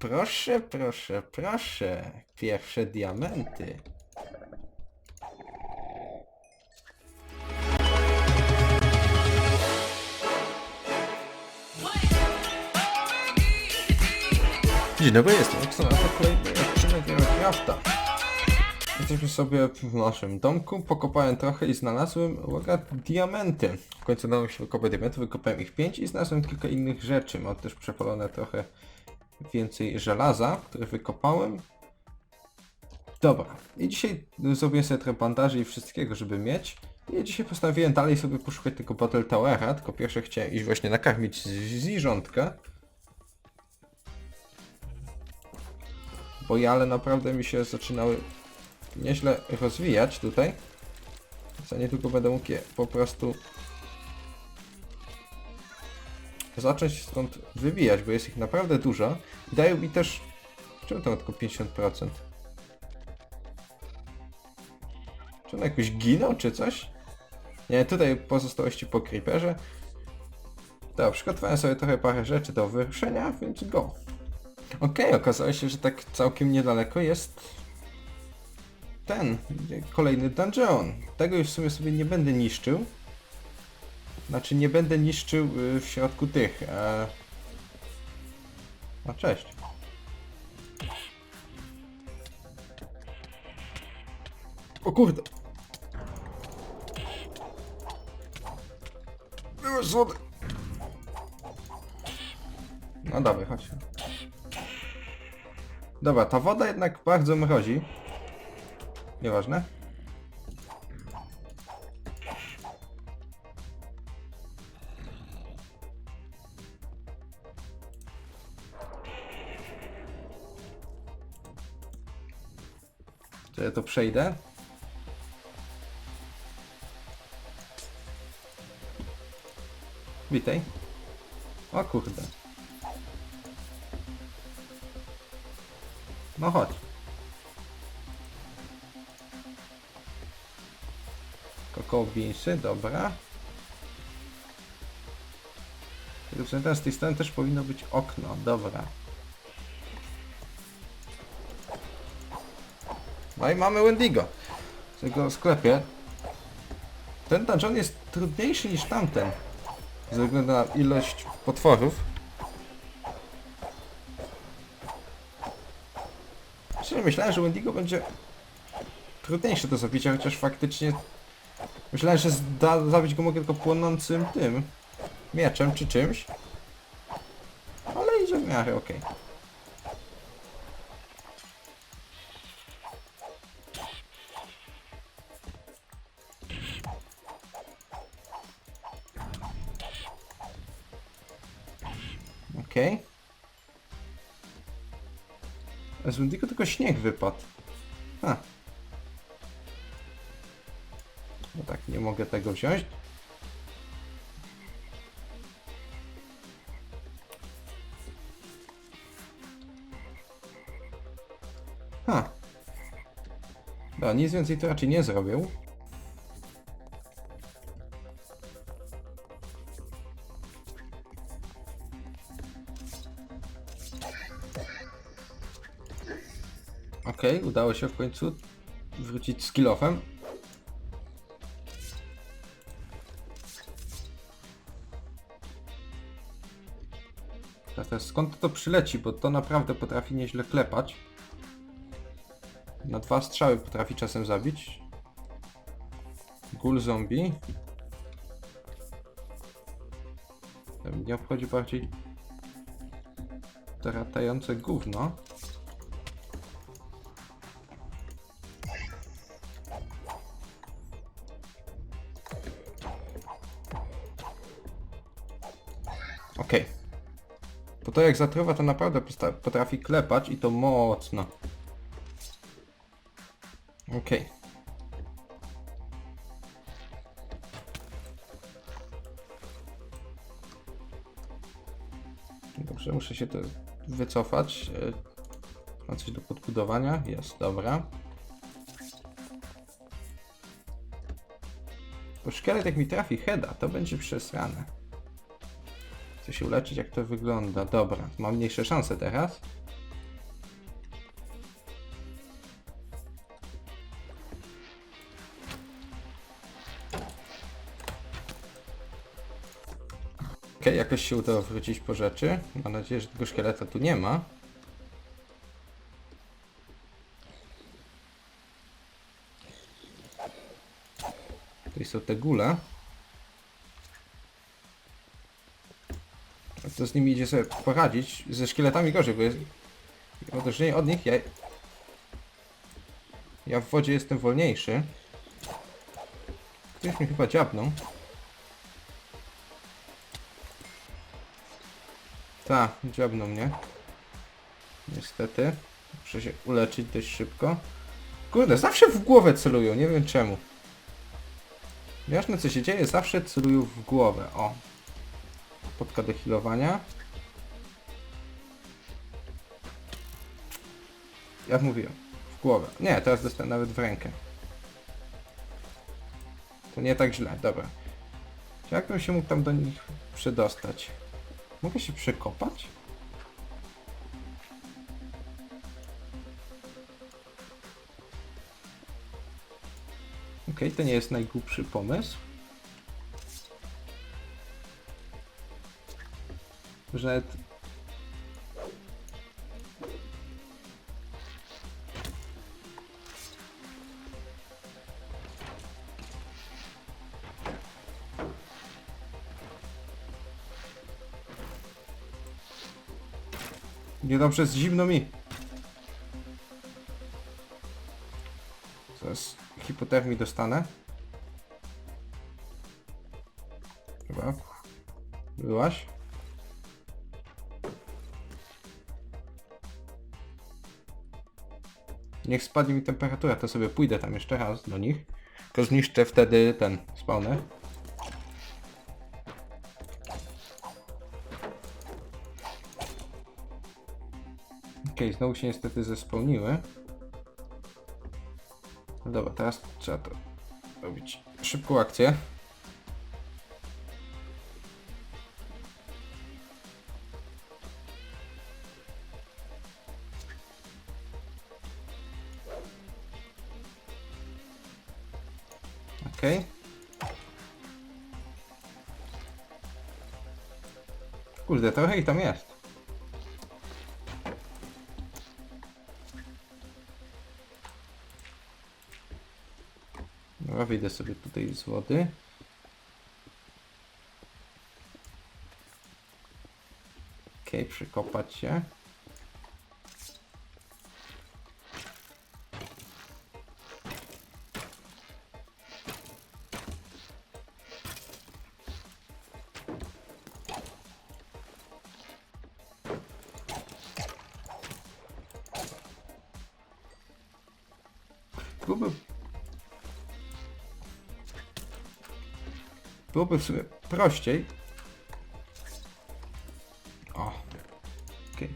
Proszę, proszę, proszę. Pierwsze diamenty. Dzień dobry, jestem Oksan, a to kolejny odcinek Minecrafta. Jesteśmy sobie w naszym domku, pokopałem trochę i znalazłem, uwaga, diamenty. W końcu udało się wykopać diamenty, wykopałem ich 5 i znalazłem kilka innych rzeczy. Mam też przepalone trochę więcej żelaza, które wykopałem. Dobra, i dzisiaj zrobię sobie trochę bandaży i wszystkiego, żeby mieć. I dzisiaj postanowiłem dalej sobie poszukać tego Battle Towera, tylko pierwsze chciałem iść właśnie nakarmić zwierzątka. Bo jale naprawdę mi się zaczynały nieźle rozwijać tutaj. Za niedługo będę mógł je po prostu zacząć stąd wybijać, bo jest ich naprawdę dużo. I dają mi też... Czemu to ma tylko 50%? Czy one jakoś giną, czy coś? Nie, tutaj pozostałości po creeperze. Dobra, przygotowałem sobie trochę parę rzeczy do wyruszenia, więc go. Okej, okazało się, że tak całkiem niedaleko jest ten, kolejny dungeon. Tego już w sumie sobie nie będę niszczył. Znaczy nie będę niszczył y, w środku tych. E... No cześć. O kurde. Byłeś wody. No dobra, chodź. Dobra, ta woda jednak bardzo mrozi. Nieważne. To ja to przejdę. Witaj. O kurde. No chodź. Beansy, dobra. Rozumiem, z tej strony też powinno być okno, dobra. No i mamy Wendigo. W jego sklepie. Ten dungeon jest trudniejszy niż tamten. Ze względu na ilość potworów. Szczerze myślałem, że Wendigo będzie trudniejsze do zabicia, chociaż faktycznie myślałem, że zabić go mogę tylko płonącym tym mieczem czy czymś. Ale idzie w miarę okej. Okej. A Z Wendigo tylko śnieg wypadł. Ha. No tak, nie mogę tego wziąć. Ha. No, nic więcej to raczej nie zrobił. Udało się w końcu wrócić z kilofem. Teraz skąd to przyleci, bo to naprawdę potrafi nieźle klepać. Na dwa strzały potrafi czasem zabić. Ghoul zombie. To Mnie obchodzi bardziej to latające gówno. Okej. Bo to jak zatruwa, to naprawdę potrafi klepać i to mocno. Okej. Dobrze, muszę się to wycofać. E, Ma coś do podbudowania? Jest, dobra. Bo szkielet jak mi trafi heada, to będzie przesrane. Chcę się uleczyć, jak to wygląda. Dobra, mam mniejsze szanse teraz. Ok, jakoś się udało wrócić po rzeczy. Mam nadzieję, że tego szkieleta tu nie ma. Tutaj są te gule. Co z nimi idzie sobie poradzić? Ze szkieletami gorzej, bo jest... w odróżnieniu od nich ja... Ja w wodzie jestem wolniejszy. Ktoś mnie chyba dziabnął. Ta, dziabnął mnie. Niestety. Muszę się uleczyć dość szybko. Kurde, zawsze w głowę celują, nie wiem czemu. Ważne co się dzieje, zawsze celują w głowę. O. Podka do healowania. Jak mówiłem, w głowę. Nie, teraz dostanę nawet w rękę. To nie tak źle, dobra. Jak bym się mógł tam do nich przedostać? Mogę się przekopać? Okej, to nie jest najgłupszy pomysł. Że nawet... Niedobrze, jest zimno mi. Zaraz hipotermii dostanę. Chyba. Byłaś? Niech spadnie mi temperatura, to sobie pójdę tam jeszcze raz do nich. Tylko zniszczę wtedy ten spawner. Okej, znowu się niestety zespełniły. No dobra, teraz trzeba to robić szybką akcję. Okej. Kurde, trochę ich tam jest. Dobra, wyjdę sobie tutaj z wody. Okej, przykopać się. Byłoby Byłoby w sumie prościej. O. Okej.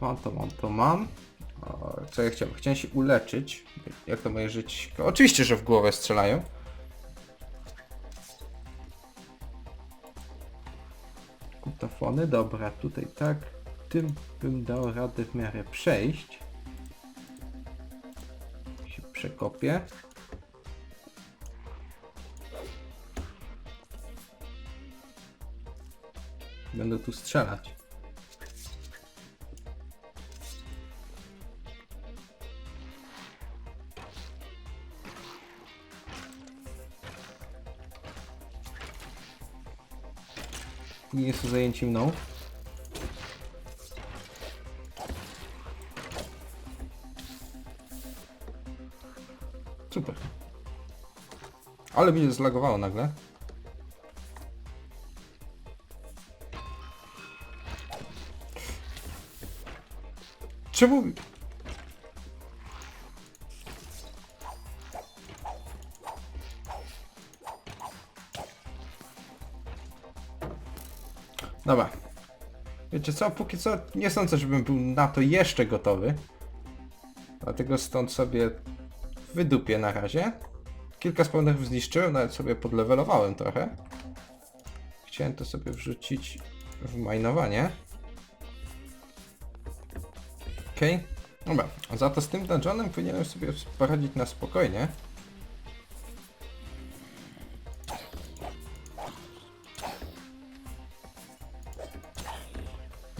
Mam to, mam to, mam. O, co ja chciałem? Chciałem się uleczyć. Jak to moje życie? Oczywiście, że w głowę strzelają. Kutafony, dobra, tutaj tak. Tym bym dał radę w miarę przejść. Przekopię. Będę tu strzelać. Nie są zajęci mną. Ale mnie zlagowało nagle. Czemu... Dobra. Wiecie co, póki co nie sądzę, żebym był na to jeszcze gotowy. Dlatego stąd sobie wydupię na razie. Kilka spawnerów zniszczyłem, nawet sobie podlewelowałem trochę. Chciałem to sobie wrzucić w majnowanie. Okej. Dobra, za to z tym dungeonem powinienem sobie poradzić na spokojnie.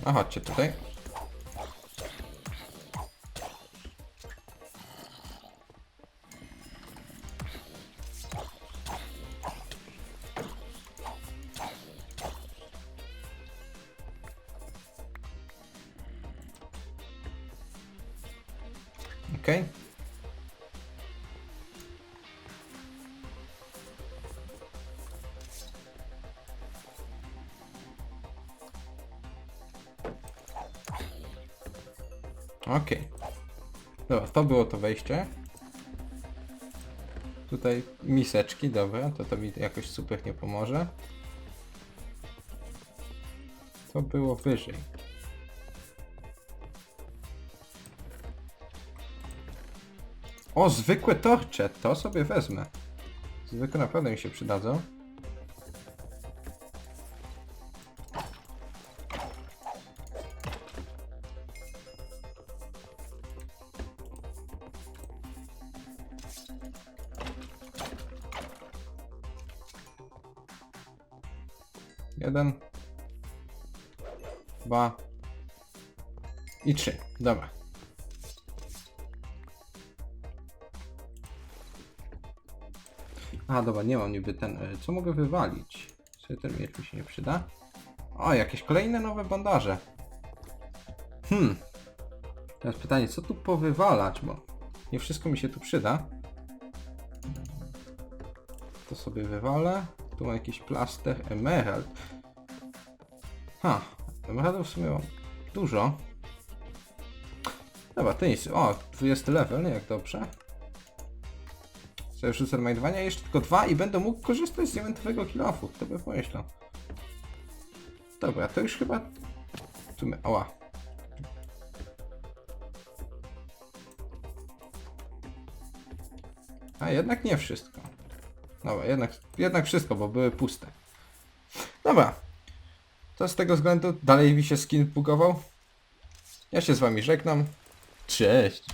A chodźcie tutaj. Okej. Dobra, to było to wejście. Tutaj miseczki, dobra, to to mi jakoś super nie pomoże. To było wyżej. O, zwykłe torcze, to sobie wezmę. Zwykłe naprawdę mi się przydadzą. Jeden. Dwa. I trzy. Dobra. A, dobra, nie mam niby ten. e, Co mogę wywalić? Sobie ten miecz mi się nie przyda. O, jakieś kolejne nowe bandaże. Hmm. Teraz pytanie, co tu powywalać, bo nie wszystko mi się tu przyda. To sobie wywalę. Tu mam jakiś plaster, emerald. Ha, emeraldów w sumie mam dużo. Dobra, to nic. O, 20 level, jak dobrze. Sobie rzucę majdowania, jeszcze tylko dwa i będę mógł korzystać z diamentowego kilofu. Kto by pomyślał. Dobra, to już chyba... Tu my... Oła. A jednak nie wszystko. Dobra, jednak, jednak wszystko, bo były puste. Dobra. To z tego względu dalej mi się skin bugował. Ja się z wami żegnam. Cześć.